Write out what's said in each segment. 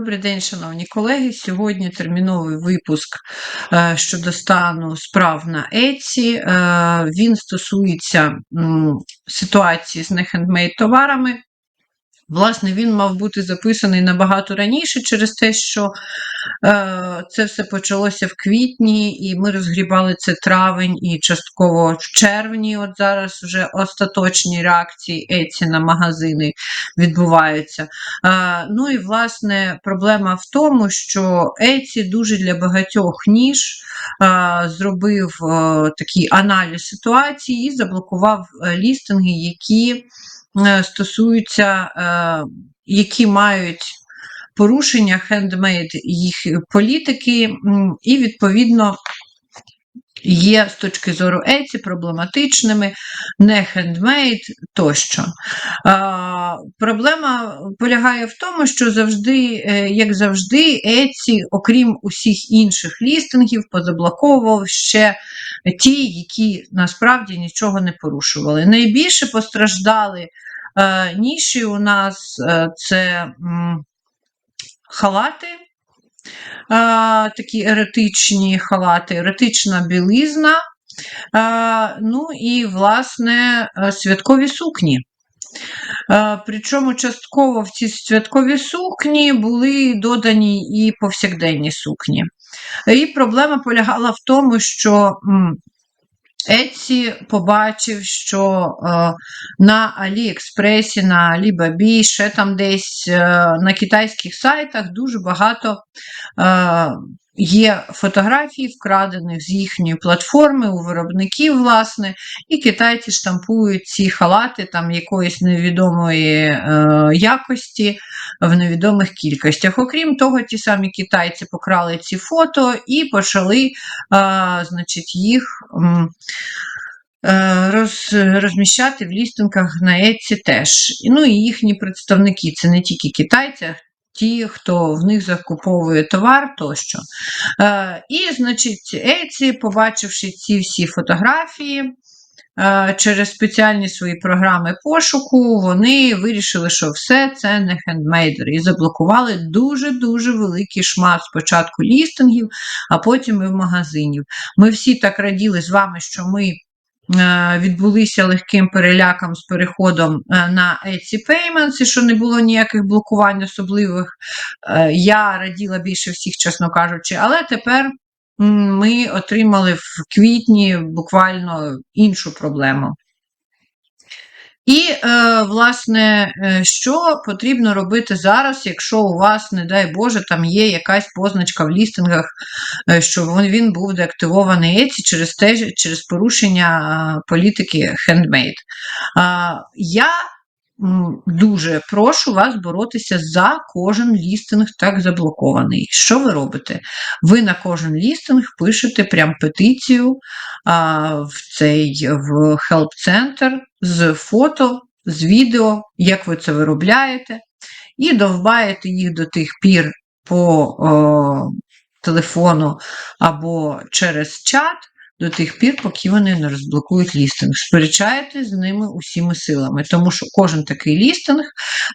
Добрий день, шановні колеги. Сьогодні терміновий випуск е, щодо стану справ на Еці. Е, Він стосується ситуації з нехендмейд товарами. Власне, він мав бути записаний набагато раніше через те, що е, це все почалося в квітні, і ми розгрібали це травень і частково в червні. От зараз вже остаточні реакції Еці на магазини відбуваються. Е, ну і власне проблема в тому, що Еці дуже для багатьох ніж е, зробив е, такий аналіз ситуації і заблокував е, лістинги, які стосуються, е, які мають порушення хендмейд їх політики, і відповідно. Є з точки зору Еці проблематичними, не хендмейд тощо. А, проблема полягає в тому, що завжди, е, як завжди, Еці, окрім усіх інших лістингів, позаблоковував ще ті, які насправді нічого не порушували. Найбільше постраждали е, ніші у нас е, це м, халати. Такі еретичні халати, еретична білизна, ну і, власне, святкові сукні. Причому частково в ці святкові сукні були додані і повсякденні сукні. І проблема полягала в тому, що Etsy побачив, що е, на Аліекспресі, на Алібабі, ще там десь е, на китайських сайтах дуже багато е, є фотографій, вкрадених з їхньої платформи у виробників, власне, і китайці штампують ці халати там якоїсь невідомої е, якості в невідомих кількостях. Окрім того, ті самі китайці покрали ці фото і почали е, значить, їх. е, Роз, розміщати в лістинках на Etsy теж. Ну і їхні представники це не тільки китайці, ті, хто в них закуповує товар тощо. Е, і, значить, Etsy, побачивши ці всі фотографії, е, через спеціальні свої програми пошуку, вони вирішили, що все це не хендмейдери, і заблокували дуже-дуже великий шмат спочатку лістингів, а потім і в магазинів. Ми всі так раділи з вами, що ми відбулися легким переляком з переходом е, на Etsy Payments, і що не було ніяких блокувань особливих. Е, Я раділа більше всіх, чесно кажучи, але тепер ми отримали в квітні буквально іншу проблему. І, е, власне, е, що потрібно робити зараз, якщо у вас, не дай Боже, там є якась позначка в лістингах, е, що він- був деактивований Еці через те, через порушення політики handmade. Е, Я дуже прошу вас боротися за кожен лістинг так заблокований. Що ви робите? Ви на кожен лістинг пишете прям петицію а, в цей в help-центр з фото, з відео, як ви це виробляєте, і довбаєте їх до тих пір по о, телефону або через чат. До тих пір, поки вони не розблокують лістинг. Сперечаєтесь з ними усіма силами, тому що кожен такий лістинг,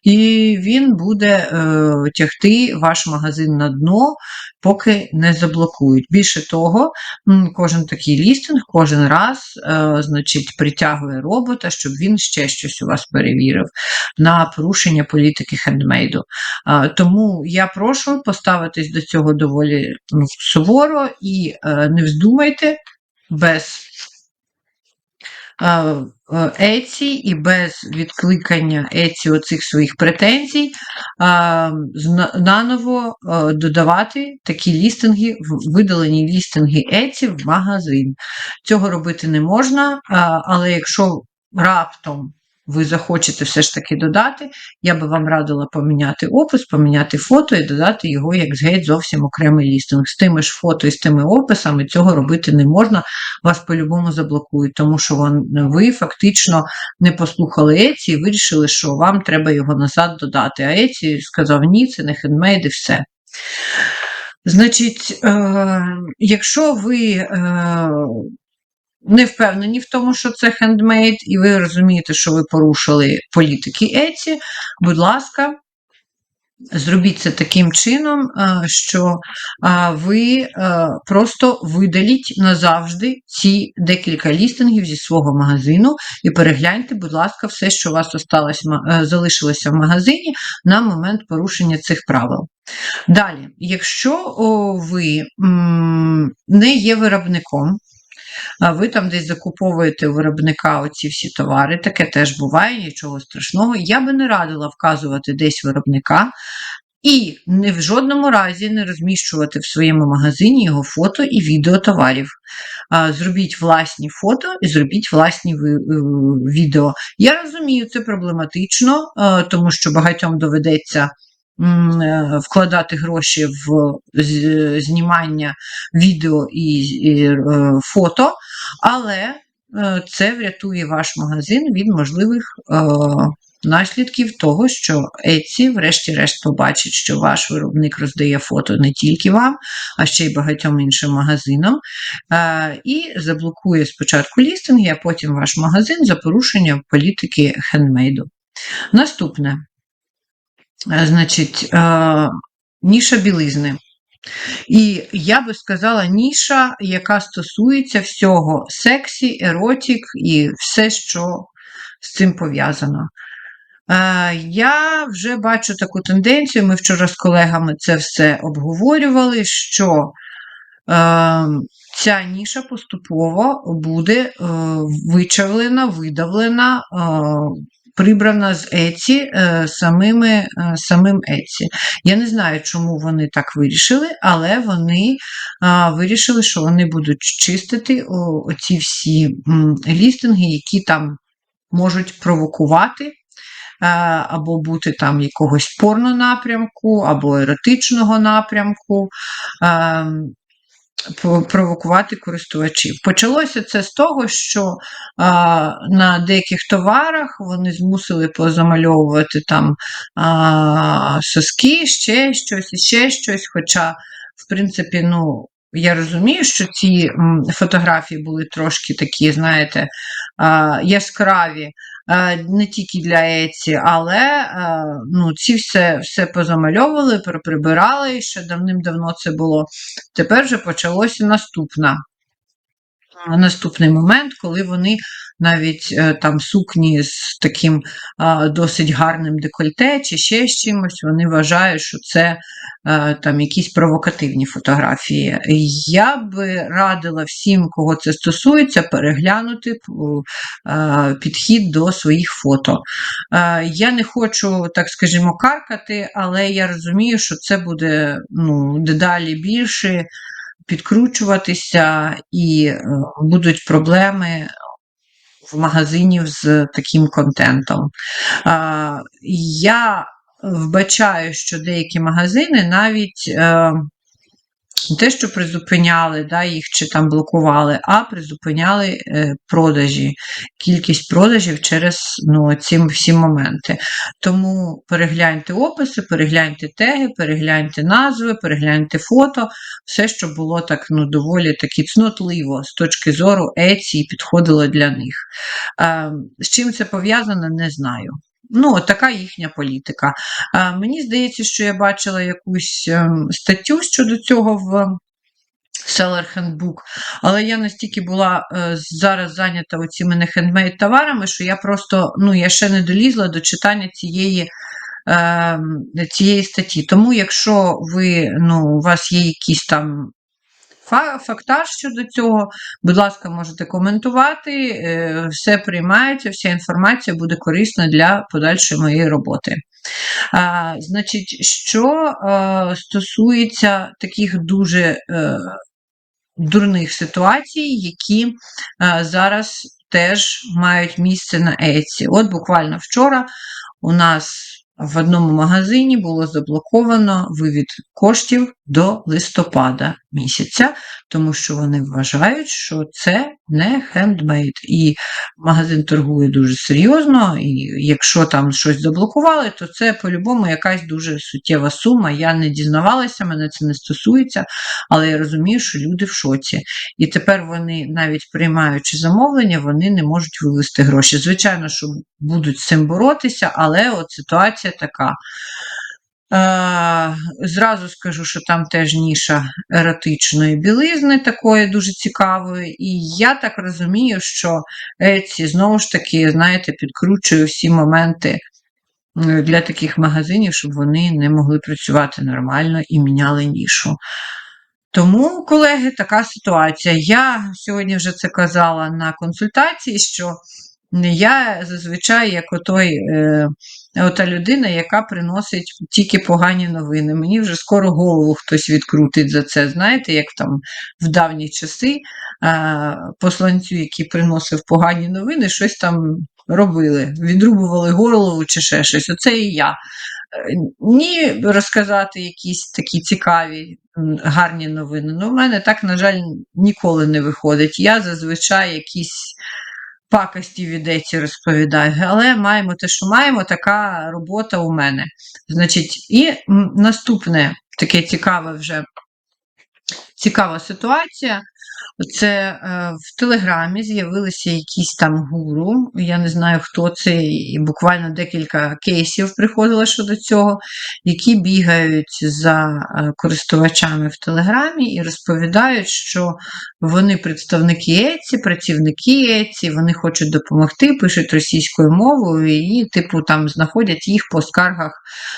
і він буде е, тягти ваш магазин на дно, поки не заблокують. Більше того, кожен такий лістинг кожен раз е, значить, притягує робота, щоб він ще щось у вас перевірив на порушення політики хендмейду. Е, Тому я прошу поставитись до цього доволі суворо і е, не вздумайте без е, Еці і без відкликання Еці оцих своїх претензій наново е, додавати такі лістинги, видалені лістинги Еці в магазин. Цього робити не можна, але якщо раптом ви захочете все ж таки додати, я би вам радила поміняти опис, поміняти фото і додати його як геть зовсім окремий лістинг. З тими ж фото і з тими описами цього робити не можна, вас по-любому заблокують, тому що ви фактично не послухали Еці і вирішили, що вам треба його назад додати. А Еці сказав ні, це не хендмейд і все. Значить, е, якщо ви е, не впевнені в тому, що це хендмейд, і ви розумієте, що ви порушили політики Еці, будь ласка, Зробіть це таким чином, е, що е, ви е, просто видаліть назавжди ці декілька лістингів зі свого магазину і перегляньте, будь ласка, все, що у вас осталось, залишилося в магазині на момент порушення цих правил. Далі, якщо ви не є виробником, ви там десь закуповуєте у виробника оці всі товари, таке теж буває, нічого страшного. Я би не радила вказувати десь виробника. І не в жодному разі не розміщувати в своєму магазині його фото і відео товарів. Зробіть власні фото і зробіть власні е, відео. Я розумію, це проблематично, тому що багатьом доведеться Е, вкладати гроші в знімання відео і е, фото, але е, це врятує ваш магазин від можливих наслідків того, що Etsy врешті-решт побачить, що ваш виробник роздає фото не тільки вам, а ще й багатьом іншим магазинам, і заблокує спочатку лістинги, а потім ваш магазин за порушення політики хендмейду. Наступне. Е, значить, е, ніша білизни. І я би сказала, ніша, яка стосується всього сексі, еротік і все, що з цим пов'язано. Е, я вже бачу таку тенденцію, ми вчора з колегами це все обговорювали, що ця ніша поступово буде вичавлена, видавлена прибрана з Еці е, самими, е, самим Еці. Я не знаю, чому вони так вирішили, але вони вирішили, що вони будуть чистити оці всі лістинги, які там можуть провокувати. Е, або бути там якогось порно напрямку, або еротичного напрямку. Провокувати користувачів. Почалося це з того, що а, на деяких товарах вони змусили позамальовувати там а, соски, ще щось, і ще щось. Хоча, в принципі, ну. Я розумію, що ці фотографії були трошки такі, знаєте, яскраві, не тільки для Еці, але ну, ці все все позамальовували, прибирали, ще давним-давно це було. Тепер вже почалося наступна. Наступний момент, коли вони навіть е, там сукні з таким досить гарним декольте чи ще з чимось, вони вважають, що це е, там якісь провокативні фотографії. Я би радила всім, кого це стосується, переглянути підхід до своїх фото. Я не хочу, так скажімо, каркати, але я розумію, що це буде ну, дедалі більше. Підкручуватися і е, будуть проблеми в магазинів з таким контентом. Я вбачаю, що деякі магазини навіть е, не те, що призупиняли да, їх чи там блокували, а призупиняли е, продажі, кількість продажів через ну, ці всі моменти. Тому перегляньте описи, перегляньте теги, перегляньте назви, перегляньте фото, все, що було так ну, доволі таки цнотливо з точки зору Еці і підходило для них. Е, з чим це пов'язано, не знаю. Ну, така їхня політика. Мені здається, що я бачила якусь ем, статтю щодо цього в Seller Handbook, але я настільки була е, зараз зайнята оціми не хендмейд товарами, що я просто ну, я ще не долізла до читання цієї. Ем, цієї статті. Тому, якщо ви, ну, у вас є якісь там фактаж щодо цього. Будь ласка, можете коментувати, е, все приймається, вся інформація буде корисна для подальшої моєї роботи. А, Значить, що а, стосується таких дуже е, дурних ситуацій, які а, зараз теж мають місце на Еці. От буквально вчора у нас в одному магазині було заблоковано вивід коштів до листопада місяця, тому що вони вважають, що це не хендмейд. І магазин торгує дуже серйозно, і якщо там щось заблокували, то це по-любому якась дуже суттєва сума. Я не дізнавалася, мене це не стосується, але я розумію, що люди в шоці. І тепер вони, навіть приймаючи замовлення, вони не можуть вивести гроші. Звичайно, що будуть з цим боротися, але от ситуація така. Зразу скажу, що там теж ніша еротичної білизни, такої дуже цікавої. І я так розумію, що Еці знову ж таки, знаєте, підкручує всі моменти для таких магазинів, щоб вони не могли працювати нормально і міняли нішу. Тому, колеги, така ситуація. Я сьогодні вже це казала на консультації, що я зазвичай як отой, е, ота людина, яка приносить тільки погані новини. Мені вже скоро голову хтось відкрутить за це. Знаєте, як там в давні часи посланцю, який приносив погані новини, щось там робили, відрубували голову чи ще щось. Оце і я. Е, Ні, розказати якісь такі цікаві, гарні новини. Ну, в мене так, на жаль, ніколи не виходить. Я зазвичай якісь пакості ідеться, розповідаю, але маємо те, що маємо, така робота у мене. Значить, і наступне таке цікаве вже цікава ситуація. Це е, в Телеграмі з'явилися якісь там гуру. Я не знаю, хто це, і буквально декілька кейсів приходило щодо цього, які бігають за е, користувачами в Телеграмі і розповідають, що вони представники ЕЦІ, працівники ЕЦІ, вони хочуть допомогти, пишуть російською мовою і, типу, там знаходять їх по скаргах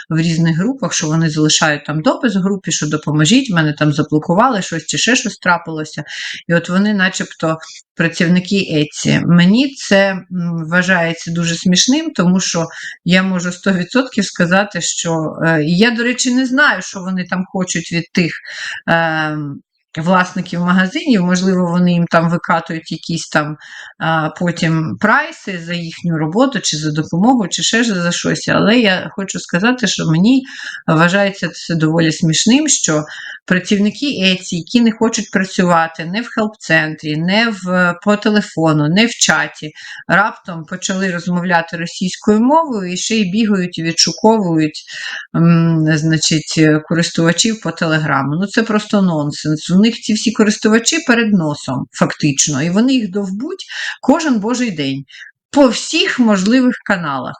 в різних групах, що вони залишають там допис в групі, що допоможіть, мене там заблокували щось чи ще щось трапилося. І от вони, начебто, працівники Еці. Мені це вважається дуже смішним, тому що я можу 100% сказати, що е, я, до речі, не знаю, що вони там хочуть від тих. Е, Власників магазинів, можливо, вони їм там викатують якісь там а, потім прайси за їхню роботу, чи за допомогу, чи ще за щось. Але я хочу сказати, що мені вважається це доволі смішним, що працівники Еці, які не хочуть працювати не в хелп-центрі, не в, по телефону, не в чаті, раптом почали розмовляти російською мовою і ще й бігають і відшуковують м, значить, користувачів по телеграму. Ну це просто нонсенс. У них ці всі користувачі перед носом, фактично, і вони їх довбуть кожен божий день по всіх можливих каналах.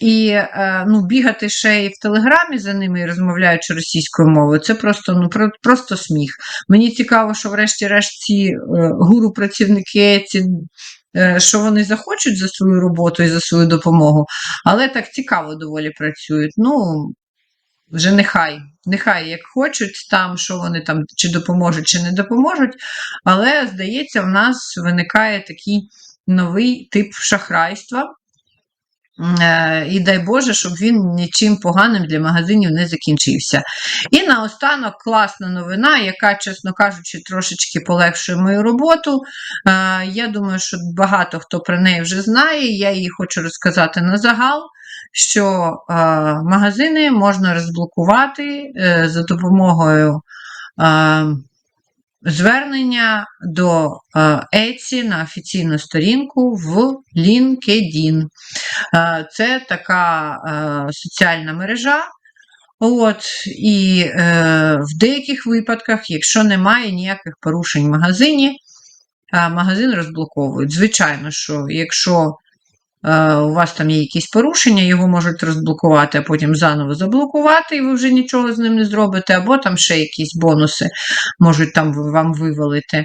І е, ну, бігати ще і в Телеграмі за ними і розмовляючи російською мовою, це просто ну, про, просто сміх. Мені цікаво, що врешті-решт ці е, гуру-працівники, ці, е, що вони захочуть за свою роботу і за свою допомогу, але так цікаво доволі працюють. Ну, вже нехай, нехай як хочуть, там, що вони там чи допоможуть, чи не допоможуть. Але, здається, в нас виникає такий новий тип шахрайства. Е, І дай Боже, щоб він нічим поганим для магазинів не закінчився. І наостанок класна новина, яка, чесно кажучи, трошечки полегшує мою роботу. Е, Я думаю, що багато хто про неї вже знає. Я її хочу розказати на загал, що е, магазини можна розблокувати за допомогою. Звернення до е, Еці на офіційну сторінку в LinkedIn. Е, Це така е, соціальна мережа. От, І е, в деяких випадках, якщо немає ніяких порушень в магазині, магазин розблоковують. Звичайно, що якщо у вас там є якісь порушення, його можуть розблокувати, а потім заново заблокувати, і ви вже нічого з ним не зробите, або там ще якісь бонуси можуть там вам вивалити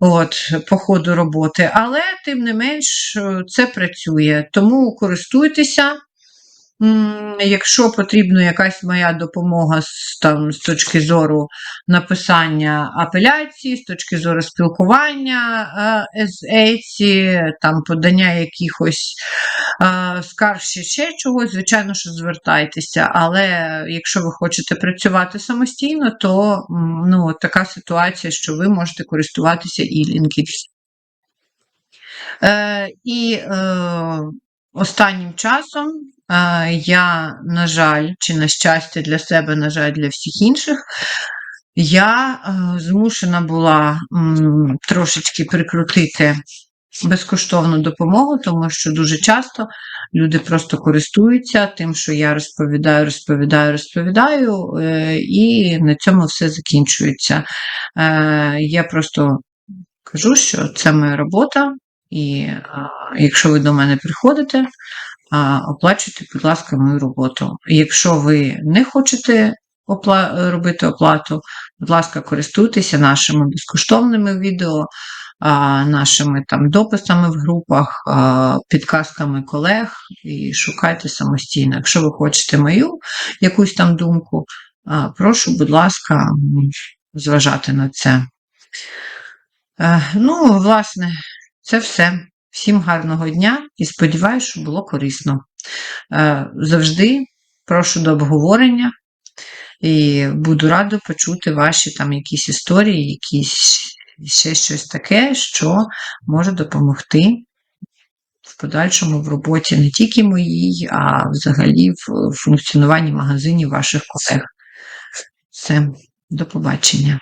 от, по ходу роботи. Але, тим не менш, е, це працює. Тому користуйтеся. Якщо потрібна якась моя допомога з, там, з точки зору написання апеляції, з точки зору спілкування е, з ЕЦІ, там подання якихось е, скарг чи ще чогось, звичайно, що звертайтеся. Але якщо ви хочете працювати самостійно, то ну, така ситуація, що ви можете користуватися і LinkedIn. Е, і е, останнім часом е, я, на жаль, чи на щастя для себе, на жаль, для всіх інших, я е, змушена була трошечки прикрутити безкоштовну допомогу, тому що дуже часто люди просто користуються тим, що я розповідаю, розповідаю, розповідаю, е, і на цьому все закінчується. Я просто кажу, що це моя робота, і а, якщо ви до мене приходите, а, оплачуйте, будь ласка, мою роботу. Якщо ви не хочете опла- робити оплату, будь ласка, користуйтеся нашими безкоштовними відео, а, нашими там дописами в групах, а, підказками колег і шукайте самостійно. Якщо ви хочете мою якусь там думку, а, прошу, будь ласка, зважати на це. Е, Ну, власне, це все. Всім гарного дня і сподіваюся, що було корисно. Е, Завжди прошу до обговорення і буду рада почути ваші там якісь історії, якісь ще щось таке, що може допомогти в подальшому в роботі не тільки моїй, а взагалі в функціонуванні магазинів ваших колег. Все, до побачення.